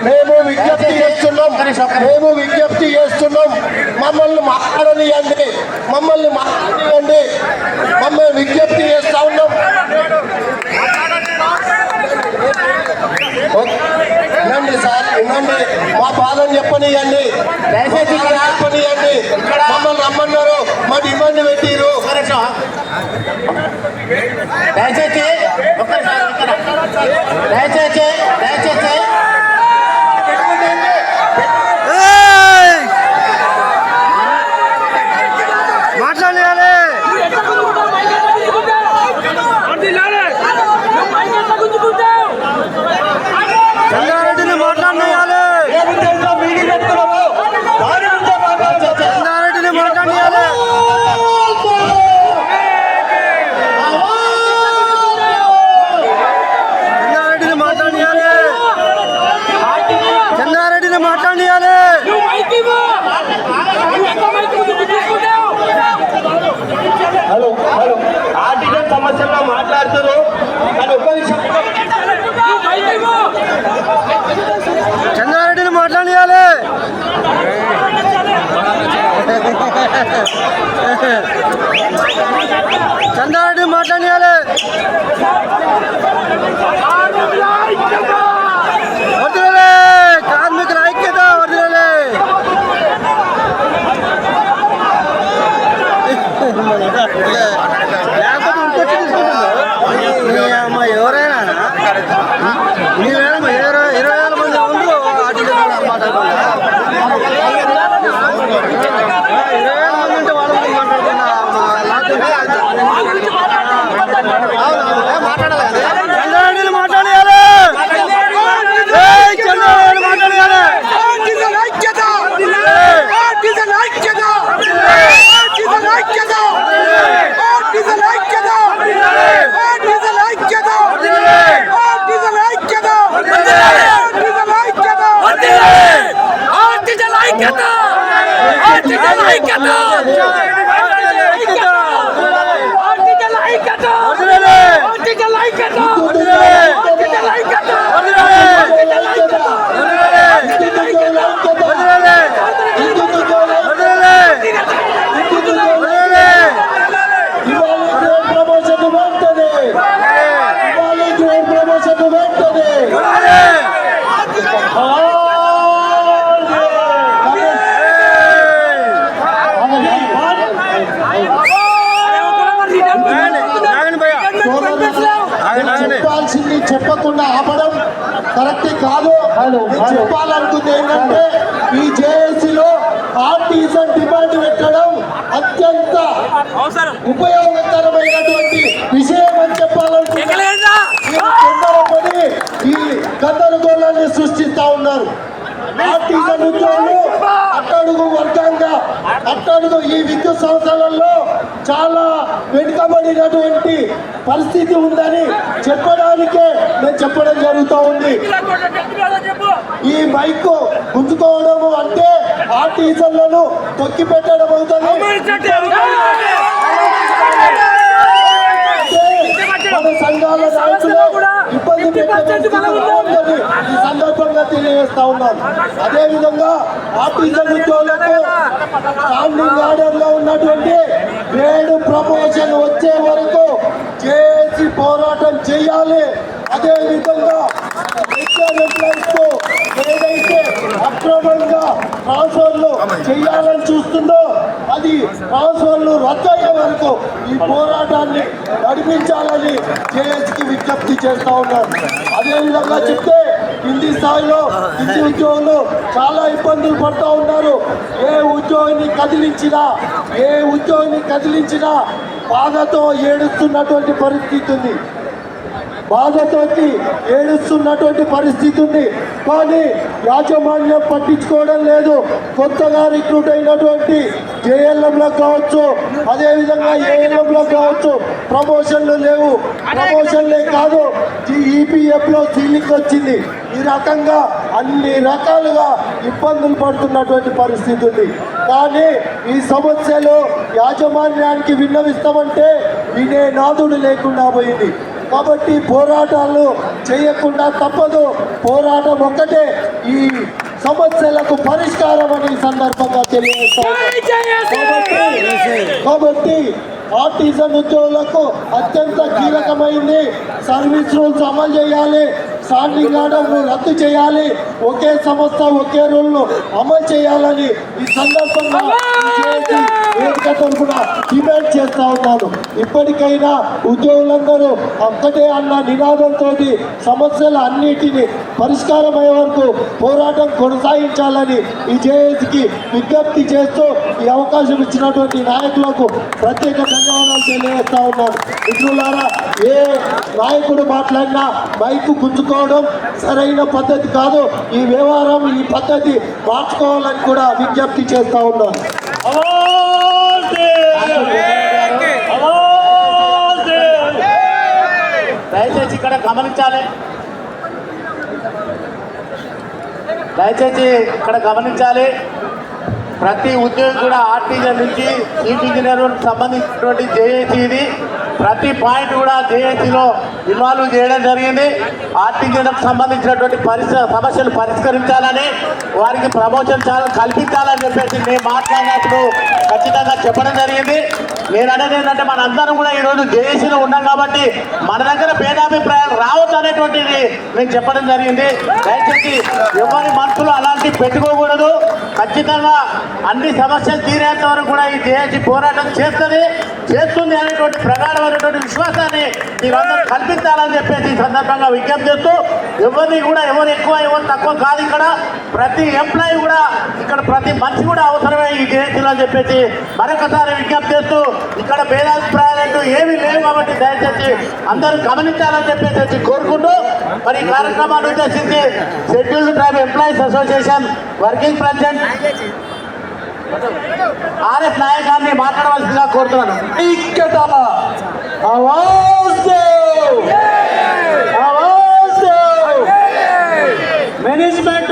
విజ్ఞప్తి చేస్తున్నాం. మేము విజ్ఞప్తి చేస్తున్నాం. మమ్మల్ని మాట్లాడనియండి. మమ్మల్ని మాట్లాడనియండి. మమ్మల్ని విజ్ఞప్తి చేస్తా ఉన్నాం. వినండి సార్ వినండి మా బాధను చెప్పనియండి. చెప్పనియండి. మమ్మల్ని రమ్మన్నారు. మా డిమాండ్ పెట్టిరు. దయచేసి దయచేసి చంద్రారెడ్డిని మాట్లాడాలి చంద్రారెడ్డిని మాట్లాడాలి చంద్రారెడ్డిని మాట్లాడాలి ఏయ్, చెప్పకుండా ఆపడం కరెక్ట్ కాదు. చెప్పాలనుకుంది ఏంటంటే ఈ జేఏసీలో ఆర్టీసన్ డిమాండ్ పెట్టడం అత్యంత ఉపయోగకరమైనటువంటి విషయం అని చెప్పాలనుకుంటున్నా తొందరపడి ఈ గందరగోళాన్ని సృష్టిస్తా ఉన్నారు. ఆర్టీసన్ ఉద్యోగులు అట్టడుగు ఈ విద్యుత్ సంస్థలలో చాలా వెనుకబడినటువంటి పరిస్థితి ఉందని చెప్పడానికే నేను చెప్పడం జరుగుతూ ఉంది. ఈ మైక్ గుంజుకోవడము అంటే ఆర్టీసన్లను తొక్కి పెట్టడం అవుతుంది. మన సంఘాల నాయకులు ఇబ్బంది పెట్టడం పరిస్థితి రావద్దని ఈ సందర్భంగా తెలియజేస్తా ఉన్నాం అదే విధంగా ఆర్టీసన్ ఉద్యోగులకు స్టాండింగ్ ఆర్డర్లో ఉన్నటువంటి గ్రేడ్ ప్రమోషన్ వచ్చే వరకు చేసి పోరాటం చేయాలి. అదే విధంగా ఏదైతే అక్రమంగా ట్రాన్స్ఫర్లు చేయాలని చూస్తుందో అది ట్రాన్స్ఫర్లు రద్దు అయ్యే వరకు ఈ పోరాటాన్ని నడిపించాలని జేఎస్కి విజ్ఞప్తి చేస్తా ఉన్నారు. అదే విధంగా చెప్తే స్థాయిలో ఇచ్చి ఉద్యోగులు చాలా ఇబ్బందులు పడుతూ ఉన్నారు. ఏ ఉద్యోగిని కదిలించినా ఏ ఉద్యోగిని కదిలించినా బాధతో ఏడుస్తున్నటువంటి పరిస్థితి ఉంది. బాధతో ఏడుస్తున్నటువంటి పరిస్థితి ఉంది. కానీ యాజమాన్యం పట్టించుకోవడం లేదు. కొత్తగా రిక్రూట్ అయినటువంటి జేఎల్ఎంలో కావచ్చు అదేవిధంగా ఏఎల్ఎంలో కావచ్చు ప్రమోషన్లు లేవు. ప్రమోషన్లే కాదు ఈపీఎఫ్లో సీలింగ్ వచ్చింది. ఈ రకంగా అన్ని రకాలుగా ఇబ్బందులు పడుతున్నటువంటి పరిస్థితి ఉంది. కానీ ఈ సమస్యలు యాజమాన్యానికి విన్నవిస్తామంటే వినే నాదుడు లేకుండా పోయింది. కాబట్టి పోరాటాలు చేయకుండా తప్పదు. పోరాటం ఒక్కటే. ఈ సమస్యలకు పరిష్కారం అని సందర్భంగా తెలియజేస్తాను కాబట్టి కాబట్టి ఆర్టిజన్ ఉద్యోగులకు అత్యంత కీలకమైంది. సర్వీస్ రూల్స్ అమలు చేయాలి. స్టాండింగ్ ఆర్డర్ను రద్దు చేయాలి. ఒకే సంస్థ ఒకే రూల్ను అమలు చేయాలని ఈ సందర్భంగా విజేసి కూడా తరఫున డిమాండ్ చేస్తా ఉన్నాను. ఇప్పటికైనా ఉద్యోగులందరూ ఒక్కటే అన్న నినాదంతో సమస్యలు అన్నిటిని పరిష్కారమయ్యే వరకు పోరాటం కొనసాగించాలని ఈ జేఏసీకి విజ్ఞప్తి చేస్తూ ఈ అవకాశం ఇచ్చినటువంటి నాయకులకు ప్రత్యేక ధన్యవాదాలు తెలియజేస్తా ఉన్నాను. మిత్రులారా ఏ నాయకుడు మాట్లాడినా మైకు గుంజుకోవడం సరైన పద్ధతి కాదు. ఈ వ్యవహారం ఈ పద్ధతి మార్చుకోవాలని కూడా విజ్ఞప్తి చేస్తా ఉన్నాను దయచేసి ఇక్కడ గమనించాలి. దయచేసి ఇక్కడ గమనించాలి. ప్రతి ఉద్యోగి కూడా ఆర్టీజన్ నుంచి చీఫ్ ఇంజనీర్ సంబంధించినటువంటి జేఏసీ ఇది. ప్రతి పాయింట్ కూడా జేఏసీలో ఇన్వాల్వ్ చేయడం జరిగింది. ఆర్టీజన్కు సంబంధించినటువంటి పరిస సమస్యలు పరిష్కరించాలని వారికి ప్రమోషన్ చాలా కల్పించాలని చెప్పేసి నేను మాట్లాడినప్పుడు ఖచ్చితంగా చెప్పడం జరిగింది. నేను అనేది ఏంటంటే మనందరం కూడా ఈరోజు జేఏసీలో ఉన్నాం కాబట్టి మన దగ్గర భేదాభిప్రాయాలు రావద్దు అనేటువంటిది నేను చెప్పడం జరిగింది. దయచేసి ఎవరి మనసులో అలాంటివి పెట్టుకోకూడదు. ఖచ్చితంగా అన్ని సమస్యలు తీరేంత వరకు కూడా ఈ జేఏసీ పోరాటం చేస్తుంది చేస్తుంది అనేటువంటి ప్రగాఢమైనటువంటి విశ్వాసాన్ని మీరందరూ కల్పించాలని చెప్పేసి ఈ సందర్భంగా విజ్ఞప్తి చేస్తూ ఎవరిని కూడా ఎవరు ఎక్కువ ఎవరు తక్కువ కాదు ఇక్కడ. ప్రతి ఎంప్లాయీ కూడా ఇక్కడ ప్రతి మనిషి కూడా అవసరమే ఈ జేఏసీలో అని చెప్పేసి మరొకసారి విజ్ఞప్తి చేస్తూ ఇక్కడ భేదాభిప్రాయాలు ఏమీ లేవు కాబట్టి దయచేసి అందరూ గమనించాలని చెప్పేసి కోరుకుంటూ మరి కార్యక్రమాలు కార్యక్రమాన్ని ఉద్దేశించి scheduled tribe employees association working president R S నాయకాన్ని మాట్లాడవలసిందిగా కోరుతున్నాను. ఇక్కడ మేనేజ్మెంట్